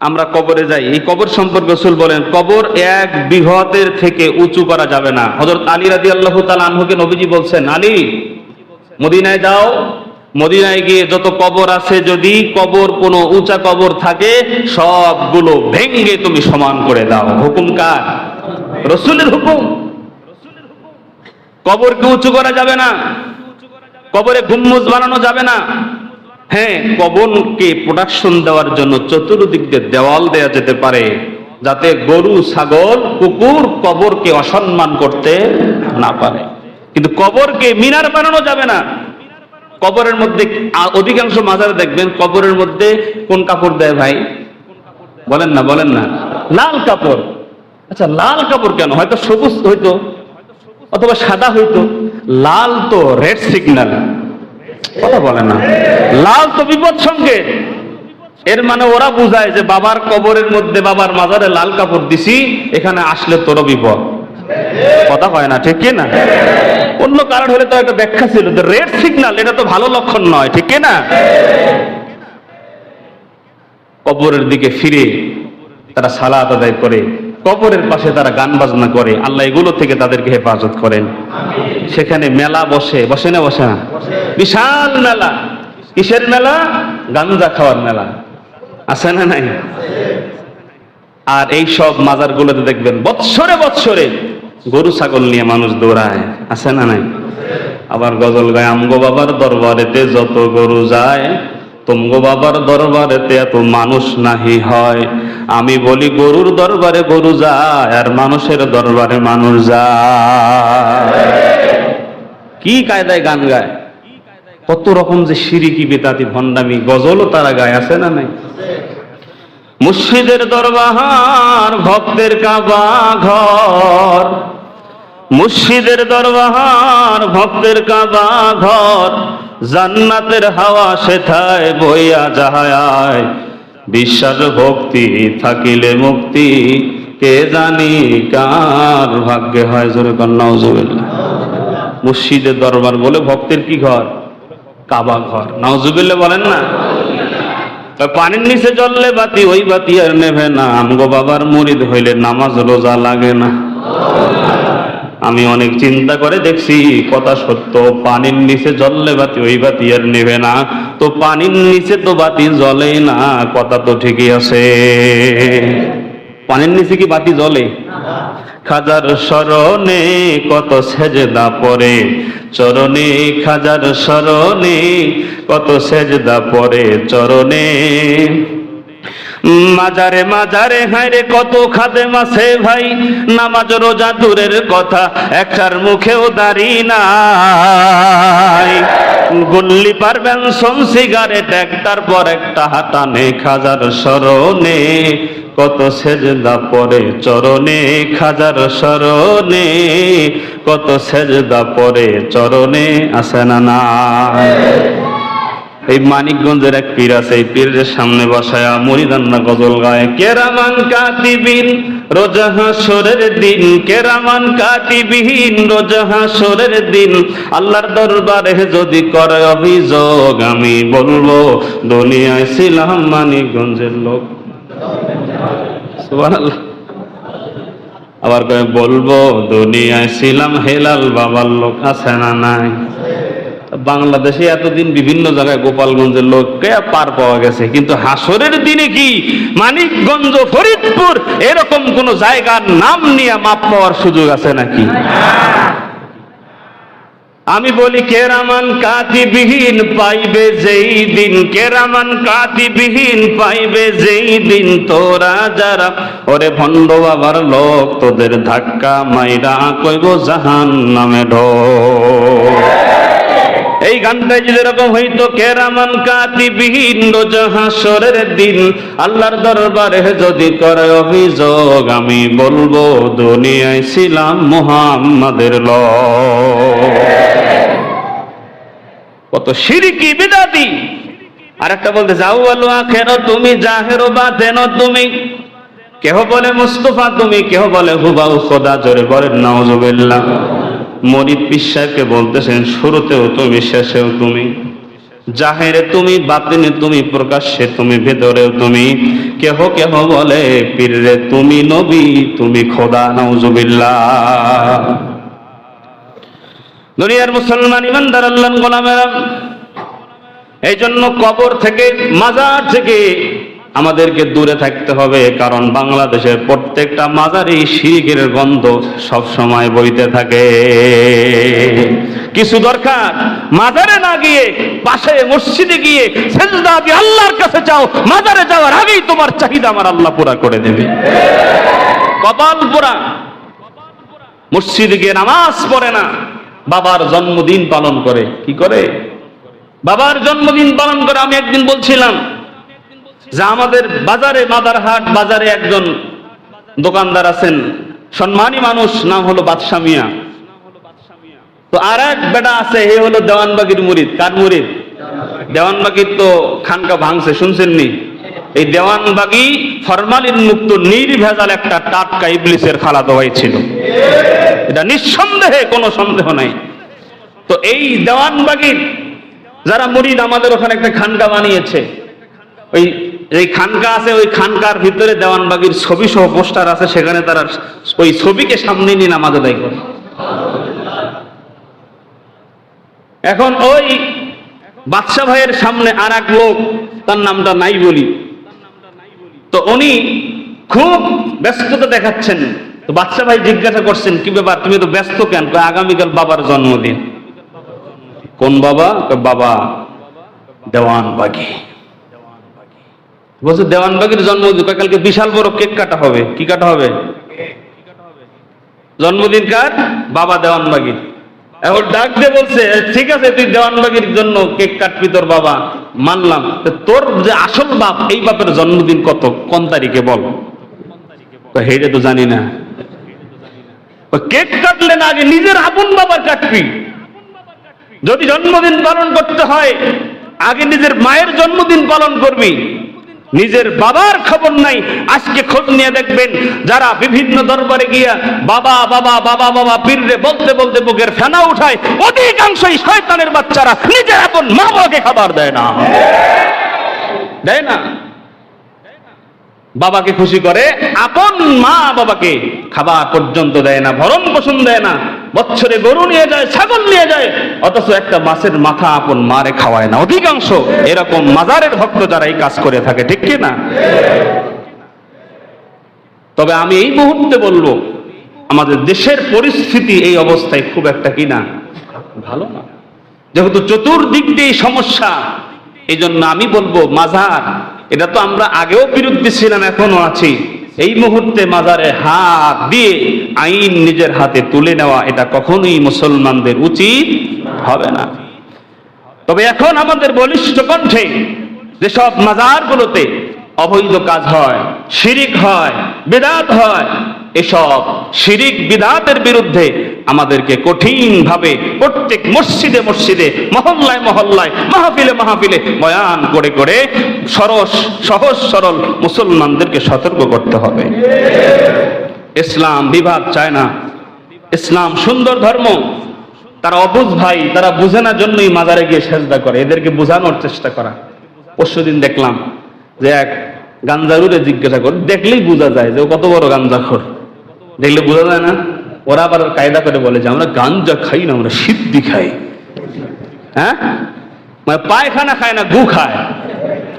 আমরা কবরে যাই। এই কবর সম্পর্কে রসুল বলেন, কবর এক বৃহতের থেকে উঁচু করা যাবে না। হজরত আলী রাজি আল্লাহ তাল আনহুকে নবীজি বলছেন, আলী, মদিনায় যাও। মদিনায় গিয়ে যত কবর আছে, যদি কবর কোনো উঁচা কবর থাকে, সবগুলো ভেঙ্গে তুমি সমান করে দাও। হুকুম কার? রসুলের হুকুম। কবরকে উঁচু করা যাবে না। কবরে গুম্মুজ বানানো যাবে না। হ্যাঁ কবরকে প্রোডাকশন দেওয়ার জন্য চতুর্দিক দিয়ে দেওয়াল দেওয়া যেতে পারে, যাতে গরু, ছাগল, কুকুর কবরকে অসম্মান করতে না পারে। কিন্তু কবরকে মিনার বানানো যাবে না। কবরের মধ্যে অধিকাংশ মাজারে দেখবেন কবরের মধ্যে কোন কাপড় দেয় ভাই? বলেন না বলেন না। লাল কাপড়। আচ্ছা লাল কাপড় কেন? হয়তো সবুজ হইতো, অথবা সাদা হইতো। লাল তো রেড সিগন্যাল বলে না। লাল তো বিপদ সংকেত এর মানে ওরা বুঝায় যে বাবার কবরের মধ্যে বাবার মাজারে লাল কাপড় দিছি, এখানে আসলে তোরও বিপদ। কথা হয় না, ঠিক না? অন্য কারণ হলে তো একটা ব্যাখ্যা ছিল রেড সিগন্যাল এটা তো ভালো লক্ষণ নয়, ঠিক না? কবরের দিকে ফিরে তারা সালাত আদায় করে, কবরের পাশে তারা গান বাজনা করে, আল্লাহ এগুলো থেকে তাদেরকে হেফাজত করেন। সেখানে মেলা বসে বসে না বসে না? বিশাল মেলা। কিসের মেলা? গাঞ্জা খাওয়ার মেলা। আছে না নাই? আর এই সব মাজার গুলোতে দেখবেন, বৎসরে বৎসরে গরু, ছাগল নিয়ে মানুষ দৌড়ায়। আছে না নাই? আবার গজল গায়, আমগো বাবার দরবারেতে যত গরু যায়, তুমগো বাবার দরবারেতে এত মানুষ নাহি হয়। আমি বলি, গরুর দরবারে গরু যায়, আর মানুষের দরবারে মানুষ যায়। কি কায়দায় গান গায়? কত রকম যে সিরিকি বেতাতি ভণ্ডামি গজলও তারা গায় আছে না নাই? মুর্শিদের দরবার ভক্তের কাবা ঘর। মুর্শিদের দরবার ভক্তের কাবা ঘর। জান্নাতের হাওয়া সেথায় বইয়া যাহায়। বিশ্বাস ভক্তি থাকিলে মুক্তি, কে জানি কার ভাগ্যে হয়? জোরে কন্যাও মুর্শিদের দরবার বলে ভক্তের কি ঘর? কাবা ঘর। নাউজুবিল্লাহ বলেন না? পানির নিচে জ্বললে বাতি, ওই বাতি আর নেবে না। আমগো বাবার মুরিদ হইলে নামাজ রোজা লাগে না। আমি অনেক চিন্তা করে দেখছি, কথা সত্য, পানির নিচে জ্বললে বাতি, ওই বাতি আর নেবে না। তো পানির নিচে তো বাতি জ্বলে না, কথা তো ঠিকই আছে। পানির নিচে কি বাতি জ্বলে? খাজার স্মরণে কত সেজদা পরে চরণে খাজার স্মরণে কত সেজদা পরে চরণে। মাজারে মাজারে হাইরে কত খাদে মাসে ভাই, নামাজ রোজা দূরের কথা একটার মুখেও দাঁড়ি নাই। গুল্লি পারবেন সোম সিগারেট একটার পর একটা হাতানে খাজার স্মরণে, কত সেজদা পরে চরণে খাজার স্মরণে, কত সেজদা পরে চরণে আসে না এই মানিকগঞ্জের এক পীর আছে, এই পীরের সামনে বসায়া মরিদান্না গজল গায়। কেরামান কাতিবিন, রোজা হাসরের দিন, কেরামান কাতিবিহীন রোজা হাসরের দিন, আল্লাহর দরবারে যদি করে অভিযোগ, আমি বলব, দুনিয়ায় ছিলাম মানিকগঞ্জের লোক। সুবহানাল্লাহ। আবার কয়ে, বলব, দুনিয়ায় ছিলাম হেলাল বাবার লোক আছে না নাই? বাংলাদেশে এতদিন বিভিন্ন জায়গায় গোপালগঞ্জের লোককে পার পাওয়া গেছে। কিন্তু হাসরের দিনে কি মানিকগঞ্জ ফরিদপুর এরকম কোন জায়গার নাম নিয়ে মাপ পাওয়ার সুযোগ আছে নাকি? আমি বলি, কেরামান কাতিবিহীন পাইবে যেই দিন, কেরামান কাতিবিহীন পাইবে যেই দিন তোরা যারা। ওরে ভণ্ড বাবার লোক, তোদের ধাক্কা মাইরা কইব জাহান নামে ঢো এই গানটাই যদি এরকম হইতো কেরামান কাতিবিহীন রোজা হাসরের দিন, আল্লাহর দরবারে যদি করে অভিযোগ, আমি বলব দুনিয়ায় ছিলাম মুহাম্মাদের লোক। কত সিরিকি বিদাতি। আর একটা বলতে যাও বলো আখের, তুমি জাহেরো বা দেন তুমি। কেহ বলে মুস্তফা তুমি, কেহ বলে হুবাউ খোদা, জোরে বলেন, নাউজুবিল্লাহ। মরিদ বিশ্বাসকে বলতেছেন, শুরুতেও তুমি, শেষেও তুমি। জাহেরে তুমি, বাতিনে তুমি, প্রকাশ্যে তুমি, ভেতরেও তুমি। কেহ কেহ বলে পীররে তুমি নবী, তুমি খোদা নওজুবিল্লাহ দুনিয়ার মুসলমান ইমানদার আল্লাহ গোলামেরা এই জন্য কবর থেকে, মাজার থেকে আমাদেরকে দূরে থাকতে হবে, কারণ বাংলাদেশের প্রত্যেকটা মাজারই শিরিকের গন্ধ সব সময় বইতে থাকে। কিছু দরকার? মাজারে না গিয়ে, পাশে মসজিদে গিয়ে সেজদা দিয়ে আল্লাহর কাছে যাও, মাজারে যাওয়ার আগেই তোমার চাহিদা আমার আল্লাহ পুরা করে দেবে। কপাল পোড়া মসজিদে গিয়ে নামাজ পড়ে না, বাবার জন্মদিন পালন করে। কি করে? বাবার জন্মদিন পালন করে আমি একদিন বলছিলাম যে আমাদের বাজারে মাদারহাট বাজারে একজন দোকানদার আছেন, সম্মানী মানুষ, নাম হলো বাদশা মিয়া। তো আর এক বেটা আছে, হে হলো দেওয়ানবাগির মুরিদ। কার মুরিদ? দেওয়ানবাগির তো খানকা ভাঙছে শুনছেন নি এই দেওয়ানবাগি ফরমালিন মুক্ত, নির্ভেজাল একটা টাটকা ইবলিসের খালা দোয়াই ছিল। এটা নিঃসন্দেহে কোনো সন্দেহ নাই। তো এই দেওয়ানবাগির যারা মুরিদ, আমাদের ওখানে একটা খানকা বানিয়েছে। ওই এই খানকা আছে, ওই খানকার ভিতরে দেওয়ানবাগির ছবি সহ পোস্টার আছে, সেখানে তারা ওই ছবিকে সামনে নিয়ে নামাজ আদায় করে। এখন ওই বাদশা ভাইয়ের সামনে আর এক লোক, তার নামটা নাই বলি তো উনি খুব ব্যস্ততা দেখাচ্ছেন। তো বাদশা ভাই জিজ্ঞাসা করছেন, কি ব্যাপার, তুমি তো ব্যস্ত কেন? আগামীকাল বাবার জন্মদিন। কোন বাবা? বাবা দেওয়ান বাগি বলছে দেওয়ানবাগির জন্মদিন কালকে বিশাল বড় কেক কাটা হবে। কি কাটা হবে? জন্মদিন কার? বাবা দেওয়ানবাগির এখন ডাক দিয়ে বলছে, ঠিক আছে, তুই দেওয়ানবাগির জন্য কেক কাটবি তোর বাবা। মানলাম। তোর যে আসল বাপ, এই বাপের জন্মদিন কত? কোন তারিখে বল। হেইটা তো জানি না। কেক কাটলে না আগে নিজের আপন বাবার কাটবি। যদি জন্মদিন পালন করতে হয়, আগে নিজের মায়ের জন্মদিন পালন করবি। নিজের বাবার খবর নাই। আজকে খোঁজ নিয়ে দেখবেন যারা বিভিন্ন দরবারে গিয়া বাবা বাবা বাবা বাবা পীররে বলতে বলতে বুকের ফেনা উঠায়, অধিকাংশই শয়তানের বাচ্চারা নিজের আপন মা বাবাকে খাবার দেয় না। দেয় না? বাবাকে খুশি করে, আপন মা বাবাকে খাবার পর্যন্ত দেয় না ভরণ পোষণ দেয় না। বছরে গরু নিয়ে যায়, ছাগল নিয়ে যায়, অথচ একটা মাছের মাথা আপন মারে খাওয়ায় না। অধিকাংশ এরকম মাজারের ভক্ত যারা এই কাজ করে থাকে, ঠিক কি না? তবে আমি এই মুহূর্তে বলব, আমাদের দেশের পরিস্থিতি এই অবস্থায় খুব একটা কি না? ভালো না। যেহেতু চতুর্দিক দিয়ে সমস্যা এই জন্য আমি বলব, মাজার, এটা তো আমরা আগেও বিরুদ্ধে ছিলাম এখনও আছি। এই মুহূর্তে মাজারে হাত দিয়ে আইন নিজের হাতে তুলে নেওয়া এটা কখনোই মুসলমানদের উচিত হবে না। তবে এখন আমাদের বলিষ্ঠ কণ্ঠে যেসব মাজারগুলোতে অবৈধ কাজ হয়, শিরিক হয়, বেদাত হয় এসব শিরিক বিদাতের বিরুদ্ধে আমাদেরকে কঠিন ভাবে প্রত্যেক মসজিদে মসজিদে, মহল্লায় মহল্লায়, মাহফিলে মাহফিলে বয়ান করে করে সরস, সহজ সরল মুসলমানদেরকে সতর্ক করতে হবে। ইসলাম বিভাগ চায় না। ইসলাম সুন্দর ধর্ম। তারা অবুঝ ভাই, তারা বুঝে না জন্যই মাজারে গিয়ে সেজদা করে। এদেরকে বোঝানোর চেষ্টা করা। পরশুদিন দেখলাম যে এক গাঞ্জারুরে জিজ্ঞাসা করে, দেখলেই বোঝা যায় যে কত বড় গাঞ্জাখোর। দেখলে বোঝা যায় না? ওরা আবার কায়দা করে বলে যে, আমরা গাঞ্জা খাই না, আমরা সিদ্ধি খাই। হ্যাঁ? মানে পায়খানা খায় না, গু খায়।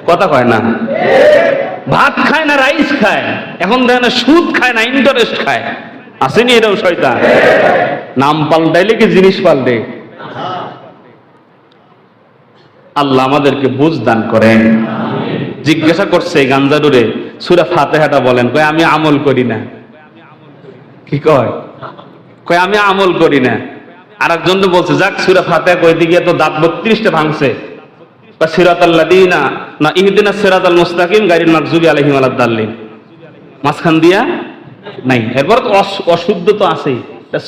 কথা কয় না? ভাত খায় না, রাইস খায়। এখন দেখে না সুদ খায় না ইন্টারেস্ট খায়। আসেনি এরকম শয়তান। নাম পাল্টাইলে কি জিনিস পাল্টে? আল্লাহ আমাদেরকে বুঝ দান করেন। জিজ্ঞাসা করছে এই গাঞ্জারুরে সুরা ফাতেহাটা বলেন, কয়, আমি আমল করি না। কি কয়? কয়, আমি আমল করি না। আর একজন তো বলছে, যাক, সুরা ফাতেহা কইতে গিয়ে তো দাঁত বত্রিশটা ভাঙছে। বা সিরাত আল্লাহ দিনা না, ইহদিনা সিরাত আল মুস্তাকিম গাড়ির মাকজুবি আলহিম আলাদ্দাল্লিন মাঝখান দিয়া নাই। এরপর তো অশুদ্ধ তো আছেই।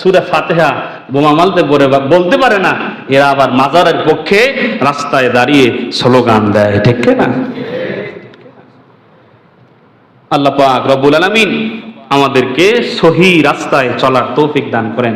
সুরে ফাতেহা বোমা মালতে পরে বলতে পারে না। এরা আবার মাজারের পক্ষে রাস্তায় দাঁড়িয়ে স্লোগান দেয়, ঠিক না আল্লাহ পাক রব্বুল আলামিন আমাদেরকে সহি রাস্তায় চলার তৌফিক দান করেন।